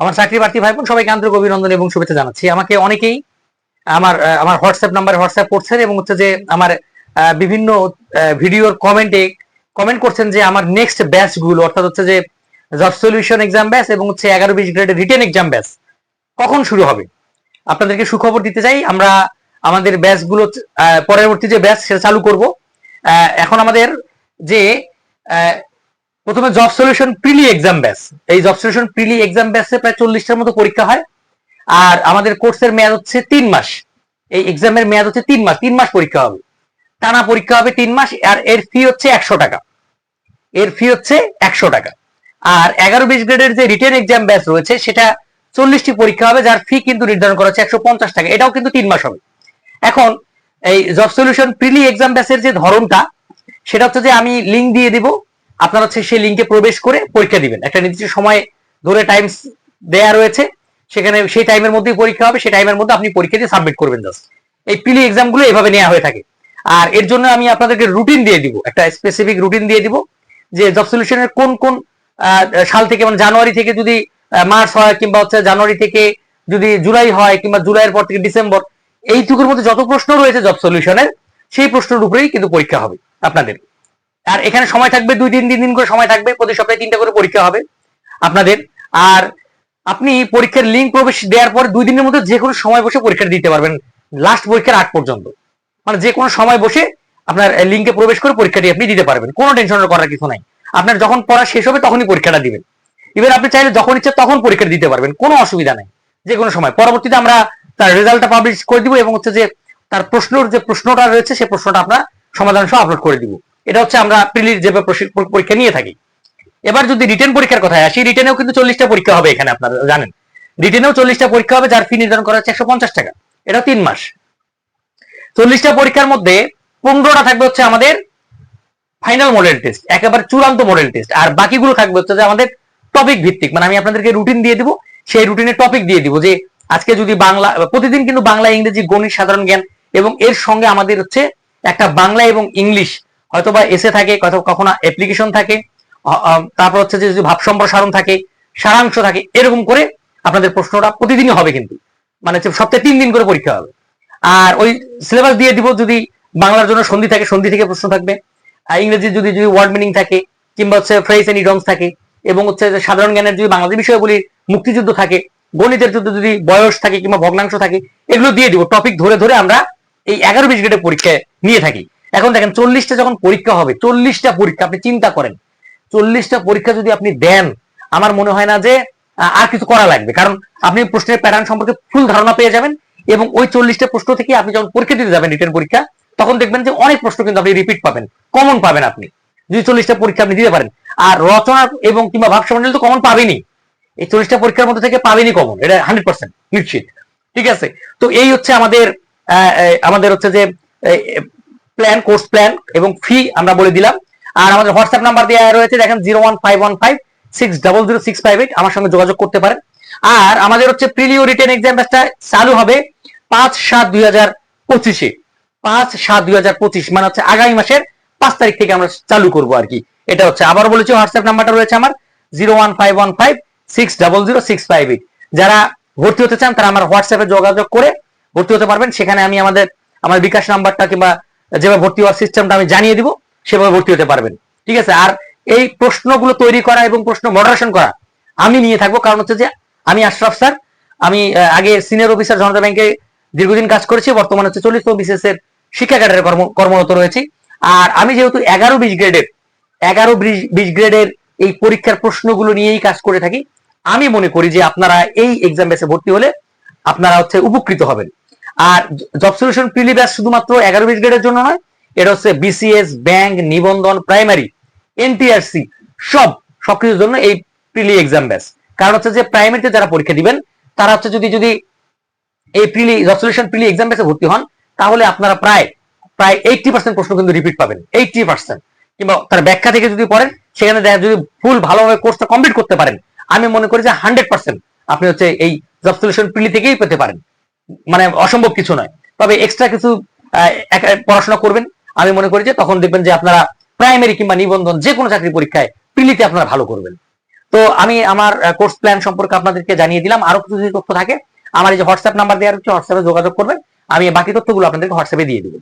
আমার চাকরি প্রার্থী ভাই বোন, সবাইকে আন্তরিক অভিনন্দন এবং শুভেচ্ছা জানাচ্ছি। আমাকে অনেকেই আমার আমার হোয়াটসঅ্যাপ নাম্বারে হোয়াটসঅ্যাপ করছেন এবং হচ্ছে যে আমার বিভিন্ন ভিডিওর কমেন্টে কমেন্ট করছেন যে আমার নেক্সট ব্যাচগুলো, অর্থাৎ হচ্ছে যে জব সলিউশন এক্সাম ব্যাচ এবং হচ্ছে এগারো বিশ গ্রেডের রিটেন এক্সাম ব্যাচ কখন শুরু হবে? আপনাদেরকে সুখবর দিতে চাই, আমরা আমাদের ব্যাচগুলো পরবর্তী যে ব্যাচ সেটা চালু করব। এখন আমাদের যে প্রথমে job solution prelim exam batch এই জব সলিউশন প্রিলি এক্সাম ব্যাচে প্রায় চল্লিশটার মতো পরীক্ষা হয়। আর আমাদের কোর্সের মেয়াদ হচ্ছে তিন মাস। এই এক্সামের মেয়াদ হচ্ছে তিন মাস তিন মাস পরীক্ষা হবে। টানা পরীক্ষা হবে তিন মাস, আর এর ফি হচ্ছে একশো টাকা। এর ফি হচ্ছে একশো টাকা। আর এগারো বিশ গ্রেডের যে রিটেন এক্সাম ব্যাচ রয়েছে, সেটা চল্লিশটি পরীক্ষা হবে, যার ফি কিন্তু নির্ধারণ করা হচ্ছে একশো পঞ্চাশ টাকা। এটাও কিন্তু তিন মাস হবে। এখন এই জব সলিউশন প্রিলি এক্সাম ব্যাচের যে ধরনটা, সেটা হচ্ছে যে আমি লিঙ্ক দিয়ে দিব। আপনারা হচ্ছে সেই লিঙ্কে প্রবেশ করে পরীক্ষা দিবেন। একটা নির্দিষ্ট সময় ধরে টাইম দেয়া রয়েছে, সেখানে সেই টাইমের মধ্যেই পরীক্ষা হবে, সেই টাইমের মধ্যে আপনি পরীক্ষা দিয়ে সাবমিট করবেন জাস্ট এই প্রিলি এক্সামগুলো এভাবে নেওয়া হয়ে থাকে। আর এর জন্য আমি আপনাদেরকে রুটিন দিয়ে দিব, একটা স্পেসিফিক রুটিন দিয়ে দিব, যে জব সলিউশনের কোন কোন সাল থেকে মানে জানুয়ারি থেকে যদি মার্চ হয় কিংবা হচ্ছে জানুয়ারি থেকে যদি জুলাই হয় কিংবা জুলাইয়ের পর থেকে ডিসেম্বর, এইটুকুর মধ্যে যত প্রশ্ন রয়েছে জব সলিউশনের সেই প্রশ্নের উপরেই কিন্তু পরীক্ষা হবে আপনাদের। আর এখানে সময় থাকবে দুই দিন, তিন দিন করে সময় থাকবে। প্রতি সপ্তাহে তিনটা করে পরীক্ষা হবে আপনাদের। আর আপনি পরীক্ষার লিঙ্ক প্রবেশ দেওয়ার পর দুই দিনের মধ্যে যে কোনো সময় বসে পরীক্ষা দিতে পারবেন লাস্ট পরীক্ষার আগ পর্যন্ত। মানে যে কোনো সময় বসে আপনার লিঙ্কে প্রবেশ করে পরীক্ষাটি আপনি দিতে পারবেন। কোনো টেনশন করার কিছু নাই। আপনার যখন পড়া শেষ হবে তখনই পরীক্ষাটা দিবেন। এবার আপনি চাইলে যখন ইচ্ছে তখন পরীক্ষা দিতে পারবেন। কোনো অসুবিধা নাই। যে কোনো সময়। পরবর্তীতে আমরা তার রেজাল্টটা পাবলিশ করে দিব এবং হচ্ছে যে তার প্রশ্নর যে প্রশ্নটা রয়েছে সেই প্রশ্নটা আমরা সমাধান সহ আপলোড করে দিব। এটা হচ্ছে আমরা প্রিলির যে পরীক্ষা নিয়ে থাকি। এবার যদি রিটেন পরীক্ষার কথায় আসি রিটেনেও কিন্তু চল্লিশটা পরীক্ষা হবে এখানে আপনারা জানেন। রিটেনেও চল্লিশটা পরীক্ষা হবে, যার ফি নির্ধারণ করা হচ্ছে একশো পঞ্চাশ টাকা। এটা তিন মাস। চল্লিশটা পরীক্ষার মধ্যে পনেরোটা থাকবে হচ্ছে আমাদের ফাইনাল মডেল টেস্ট একেবারে চূড়ান্ত মডেল টেস্ট আর বাকিগুলো থাকবে হচ্ছে যে আমাদের টপিক ভিত্তিক। মানে আমি আপনাদেরকে রুটিন দিয়ে দিব, সেই রুটিনে টপিক দিয়ে দিব যে আজকে যদি বাংলা প্রতিদিন কিন্তু বাংলা, ইংরেজি, গণিত, সাধারণ জ্ঞান এবং এর সঙ্গে আমাদের হচ্ছে একটা বাংলা এবং ইংলিশ হয়তোবা এসে থাকে কখনো অ্যাপ্লিকেশন থাকে তারপর হচ্ছে যে ভাব সম্প্রসারণ থাকে, সারাংশ থাকে, এরকম করে আপনাদের প্রশ্নটা প্রতিদিনই হবে কিন্তু। মানে সপ্তাহে তিন দিন করে পরীক্ষা হবে। আর ওই সিলেবাস দিয়ে দিব যদি বাংলার জন্য সন্ধি থাকে, সন্ধি থেকে প্রশ্ন থাকবে। আর ইংরেজি যদি যদি ওয়ার্ড মিনিং থাকে, কিংবা হচ্ছে ফ্রেজ এন্ড ইডমস থাকে, এবং হচ্ছে সাধারণ জ্ঞানের যদি বাংলাদেশ বিষয়গুলি মুক্তিযুদ্ধ থাকে, গণিতের যুদ্ধ যদি বয়স থাকে, কিংবা ভগ্নাংশ থাকে, এগুলো দিয়ে দিব। টপিক ধরে ধরে আমরা এই এগারো বিশ গ্রেডের পরীক্ষায় নিয়ে থাকি। এখন দেখেন চল্লিশটা যখন পরীক্ষা হবে, চল্লিশটা পরীক্ষা, আপনি চিন্তা করেন, চল্লিশটা পরীক্ষা যদি আপনি দেন, আমার মনে হয় না যে আর কিছু করা লাগবে। কারণ আপনি প্রশ্নের প্যাটার্ন সম্পর্কে ফুল ধারণা পেয়ে যাবেন এবং ওই চল্লিশটা প্রশ্ন থেকে আপনি যখন পরীক্ষা দিতে যাবেন রিটার্ন পরীক্ষা, তখন দেখবেন যে অনেক প্রশ্ন কিন্তু আপনি রিপিট পাবেন কমন পাবেন আপনি। যদি চল্লিশটা পরীক্ষা আপনি দিতে পারেন। আর রচনা এবং কিংবা ভাব সমান্ডল তো কমন পাবেনই। এই চল্লিশটা পরীক্ষার মধ্যে থেকে পাবেনই কমন এটা হান্ড্রেড পার্সেন্ট নিশ্চিত। ঠিক আছে? তো এই হচ্ছে আমাদের আমাদের হচ্ছে যে প্ল্যান কোর্স প্ল্যান এবং ফি আমরা বলে দিলাম। আর আমাদের হোয়াটসঅ্যাপ নাম্বার দেওয়া রয়েছে, দেখেন zero one five one five six double zero six five eight আমার সঙ্গে যোগাযোগ করতে পারেন। আর আমাদের হচ্ছে প্রিলিও রিটেন এক্সাম ব্যাচটা চালু হবে পাঁচ সাত দুই হাজার পঁচিশে। পাঁচ সাত দুই হাজার পঁচিশ মানে হচ্ছে আগামী মাসের পাঁচ তারিখ থেকে আমরা চালু করব আর কি। এটা হচ্ছে, আবার বলেছি হোয়াটসঅ্যাপ নাম্বারটা রয়েছে আমার zero one five one five six double zero six five eight যারা ভর্তি হতে চান তারা আমার হোয়াটসঅ্যাপে যোগাযোগ করে ভর্তি হতে পারবেন। সেখানে আমি আমাদের, আমার বিকাশ নাম্বারটা কিংবা যেভাবে ভর্তি হওয়ার সিস্টেমটা আমি জানিয়ে দিব, সেভাবে ভর্তি হতে পারবেন। ঠিক আছে? আর এই প্রশ্নগুলো তৈরি করা এবং প্রশ্ন মডারেশন করা আমি নিয়ে থাকব। কারণ হচ্ছে যে আমি আশরাফ স্যার, আমি আগে সিনিয়র অফিসার জনতা ব্যাংকে দীর্ঘদিন কাজ করেছি, বর্তমানে হচ্ছে চল্লিশ বিশেষ এর শিক্ষা ক্যাডারে কর্ম, কর্মরত রয়েছি। আর আমি যেহেতু এগারো বিশ গ্রেডের এগারো বিশ গ্রেডের এই পরীক্ষার প্রশ্নগুলো নিয়েই কাজ করে থাকি, আমি মনে করি যে আপনারা এই এক্সাম বেসে ভর্তি হলে আপনারা হচ্ছে উপকৃত হবেন। আর জব সলিউশন প্রিলি ব্যাচ শুধুমাত্র এগারো বিশ গ্রেডের জন্য নয়, এটা হচ্ছে বিসিএস ব্যাংক নিবন্ধন প্রাইমারি এনটিআরসি সব সবকিছুর জন্য এই প্রিলি এক্সাম ব্যাচ কারণ হচ্ছে যে প্রাইমারিতে যারা পরীক্ষা দিবেন, তারা হচ্ছে যদি যদি এই prelim job solution prelim exam ব্যাচে ভর্তি হন, তাহলে আপনারা প্রায় প্রায় এইটটি পার্সেন্ট প্রশ্ন কিন্তু রিপিট পাবেন এইটটি পার্সেন্ট কিংবা তার ব্যাখ্যা থেকে যদি পড়েন, সেখানে দেখা যদি ফুল ভালোভাবে কোর্সটা কমপ্লিট করতে পারেন, আমি মনে করি যে হান্ড্রেড পার্সেন্ট আপনি হচ্ছে এই জব সলিউশন প্রিলি থেকেই পেতে পারেন। মানে অসম্ভব কিছু নয়। তবে এক্সট্রা কিছু পড়াশোনা করবেন। আমি মনে করি যে তখন দেখবেন যে আপনারা প্রাইমারি কিংবা নিবন্ধন যে কোনো চাকরি পরীক্ষায় প্রিলিতে আপনারা ভালো করবেন। তো আমি আমার কোর্স প্ল্যান সম্পর্কে আপনাদেরকে জানিয়ে দিলাম। আরও কিছু যদি তথ্য থাকে, আমার এই যে হোয়াটসঅ্যাপ নাম্বার দেওয়া হচ্ছে হোয়াটসঅ্যাপে যোগাযোগ করবেন। আমি বাকি তথ্যগুলো আপনাদেরকে হোয়াটসঅ্যাপে দিয়ে দিব।